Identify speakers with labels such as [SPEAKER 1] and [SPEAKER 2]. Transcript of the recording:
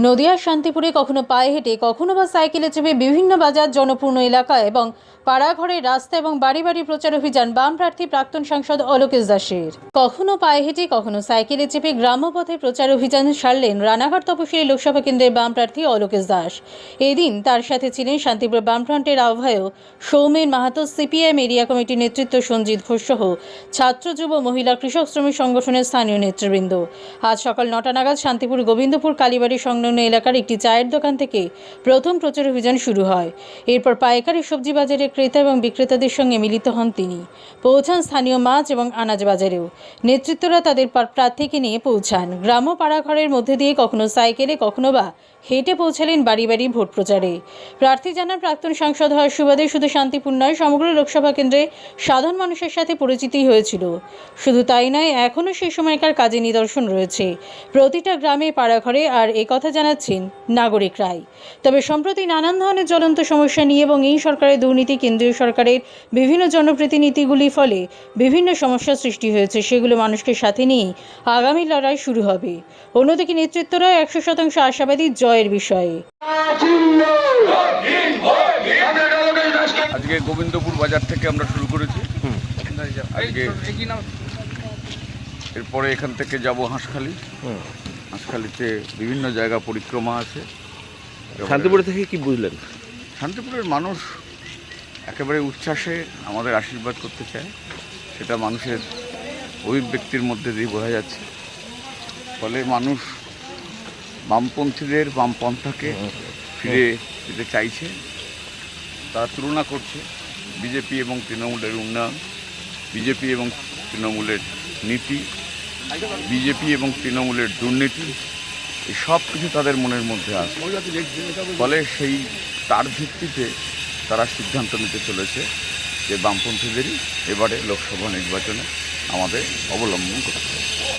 [SPEAKER 1] নদিয়ার শান্তিপুরে কখনো পায়ে হেঁটে কখনো বা সাইকেলে চেপে বিভিন্ন বাজার জনপূর্ণ এলাকা এবং পাড়াঘরের রাস্তা এবং বাড়ি বাড়ি প্রচার অভিযান, বাম প্রার্থী প্রাক্তন সাংসদ অলোকেশ দাসের। কখনো পায়ে হেঁটে, কখনো সাইকেলে চেপে গ্রাম্যপথে প্রচার অভিযান সারলেন রানাঘাট তপশিলি লোকসভা কেন্দ্রের বাম প্রার্থী অলোকেশ দাস। এদিন তার সাথে ছিলেন শান্তিপুর বামফ্রন্টের আহ্বায়ক সৌমেন মাহাতো সিপিএম এরিয়া কমিটির নেতৃত্ব সঞ্জিত ঘোষ সহ ছাত্র, যুব, মহিলা, কৃষক শ্রমিক সংগঠনের স্থানীয় নেতৃবৃন্দ। আজ সকাল নটা নাগাদ শান্তিপুর গোবিন্দপুর কালীবাড়ি সংলগ্ন এলাকার একটি চায়ের দোকান থেকে প্রথম প্রচার অভিযান শুরু হয়। এরপর পাইকারি সবজি বাজারে ক্রেতা এবং বিক্রেতাদের সঙ্গে মিলিত হন তিনি। পৌঁছান স্থানীয় মাছ এবং আনাজ বাজারেও। নেতৃত্বরা তাদের প্রা- প্রার্থীকে নিয়ে পৌঁছান। গ্রাম পাড়াঘরের মধ্যে দিয়ে কখনো সাইকেলে, কখনো বা হেঁটে পৌঁছালেন বাড়ি বাড়ি ভোট প্রচারে। প্রার্থী জানান, প্রাক্তন সাংসদ হওয়ার সুবাদে শুধু শান্তিপূর্ণ নয়, সমগ্র লোকসভা কেন্দ্রে সাধারণ মানুষের সাথে পরিচিতি হয়েছিল। শুধু তাই নয়, এখনও সেই সময়কার কাজে নিদর্শন রয়েছে। প্রতিটা গ্রামে, পাড়াঘরে আর কথা জানাচ্ছেন নাগরিকরাই তবে সম্প্রতি নানান ধরনের জ্বলন্ত সমস্যা নিয়ে এবং এই সরকারের দুর্নীতি কেন্দ্রীয় সরকারের বিভিন্ন জনপ্রতিনিধিগুলির ফলে বিভিন্ন সমস্যার সৃষ্টি হয়েছে সেগুলো মানুষকে সাথে নিয়ে আগামী লড়াই শুরু হবে। অন্যদিকে নেতৃত্বরা একশো শতাংশ আশাবাদী জয়ের বিষয়ে।
[SPEAKER 2] আজকে গোবিন্দপুর বাজার থেকে আমরা শুরু করেছি। আজকে এরপরে এখান থেকে যাব হাঁসখালি। হাঁসখালিতে বিভিন্ন জায়গা পরিক্রমা আছে।
[SPEAKER 3] শান্তিপুরে থেকে কি বুঝলেন?
[SPEAKER 2] শান্তিপুরের মানুষ একেবারে উচ্ছ্বাসে আমাদের আশীর্বাদ করতে চায়, সেটা মানুষের অভিব্যক্তির মধ্যে দিয়ে বোঝা যাচ্ছে। ফলে মানুষ বামপন্থীদের বামপন্থাকে ফিরে যেতে চাইছে, তারা তুলনা করছে বিজেপি এবং তৃণমূলের উন্নয়ন, বিজেপি এবং তৃণমূলের নীতি, বিজেপি এবং তৃণমূলের দুর্নীতি এই সব কিছু তাদের মনের মধ্যে আছে। ফলে সেই তার ভিত্তিতে তারা সিদ্ধান্ত নিতে চলেছে যে বামপন্থীদেরই এবারে লোকসভা নির্বাচনে আমাদের অবলম্বন করতে হবে।